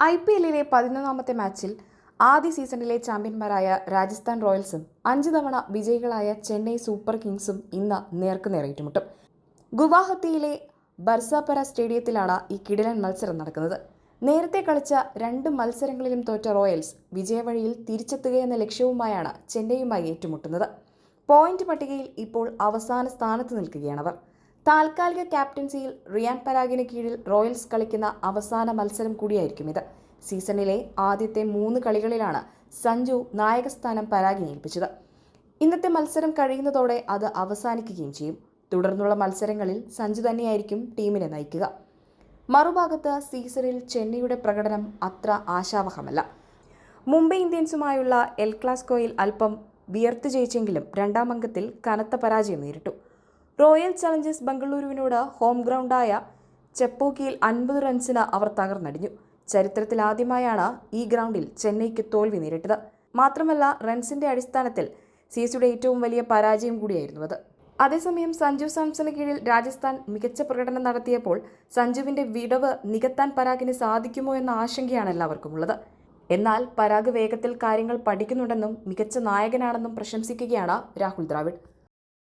I P എല്ലിലെ പതിനൊന്നാമത്തെ മാച്ചിൽ ആദ്യ സീസണിലെ ചാമ്പ്യന്മാരായ രാജസ്ഥാൻ റോയൽസും അഞ്ച് തവണ വിജയികളായ ചെന്നൈ സൂപ്പർ കിങ്സും ഇന്ന് നേർക്കുനേർ ഏറ്റുമുട്ടും ഗുവാഹത്തിയിലെ ബർസാപര സ്റ്റേഡിയത്തിലാണ് ഈ കിടിലൻ മത്സരം നടക്കുന്നത്. നേരത്തെ കളിച്ച രണ്ട് മത്സരങ്ങളിലും തോറ്റ റോയൽസ് വിജയവഴിയിൽ തിരിച്ചെത്തുകയെന്ന ലക്ഷ്യവുമായാണ് ചെന്നൈയുമായി ഏറ്റുമുട്ടുന്നത്. പോയിന്റ് പട്ടികയിൽ ഇപ്പോൾ അവസാന സ്ഥാനത്ത് നിൽക്കുകയാണവർ താൽക്കാലിക ക്യാപ്റ്റൻസിയിൽ റിയാൻ പരാഗിന് കീഴിൽ റോയൽസ് കളിക്കുന്ന അവസാന മത്സരം കൂടിയായിരിക്കും ഇത്. സീസണിലെ ആദ്യത്തെ മൂന്ന് കളികളിലാണ് സഞ്ജു നായകസ്ഥാനം പരാഗിനെ ഏൽപ്പിച്ചത്. ഇന്നത്തെ മത്സരം കഴിയുന്നതോടെ അത് അവസാനിക്കുകയും ചെയ്യും. തുടർന്നുള്ള മത്സരങ്ങളിൽ സഞ്ജു തന്നെയായിരിക്കും ടീമിനെ നയിക്കുക. മറുഭാഗത്ത് സീസണിൽ ചെന്നൈയുടെ പ്രകടനം അത്ര ആശാവഹമല്ല. മുംബൈ ഇന്ത്യൻസുമായുള്ള എൽ ക്ലാസ്കോയിൽ അല്പം വിയർത്ത് ജയിച്ചെങ്കിലും രണ്ടാം അങ്കത്തിൽ കനത്ത പരാജയം നേരിട്ടു. റോയൽ ചലഞ്ചേഴ്സ് ബംഗളൂരുവിനോട് ഹോം ഗ്രൗണ്ടായ ചെപ്പോക്കിയിൽ അൻപത് റൺസിന് അവർ തകർന്നടിഞ്ഞു. ചരിത്രത്തിലാദ്യമായാണ് ഈ ഗ്രൗണ്ടിൽ ചെന്നൈക്ക് തോൽവി നേരിട്ടത്. മാത്രമല്ല റൺസിന്റെ അടിസ്ഥാനത്തിൽ സീസിയുടെ ഏറ്റവും വലിയ പരാജയം കൂടിയായിരുന്നു അത്. അതേസമയം സഞ്ജു സാംസന് കീഴിൽ രാജസ്ഥാൻ മികച്ച പ്രകടനം നടത്തിയപ്പോൾ സഞ്ജുവിന്റെ വിടവ് നികത്താൻ പരാഗിന് സാധിക്കുമോ എന്ന ആശങ്കയാണ് എല്ലാവർക്കും ഉള്ളത് എന്നാൽ പരാഗ് വേഗത്തിൽ കാര്യങ്ങൾ പഠിക്കുന്നുണ്ടെന്നും മികച്ച നായകനാണെന്നും പ്രശംസിക്കുകയാണ് രാഹുൽ ദ്രാവിഡ്.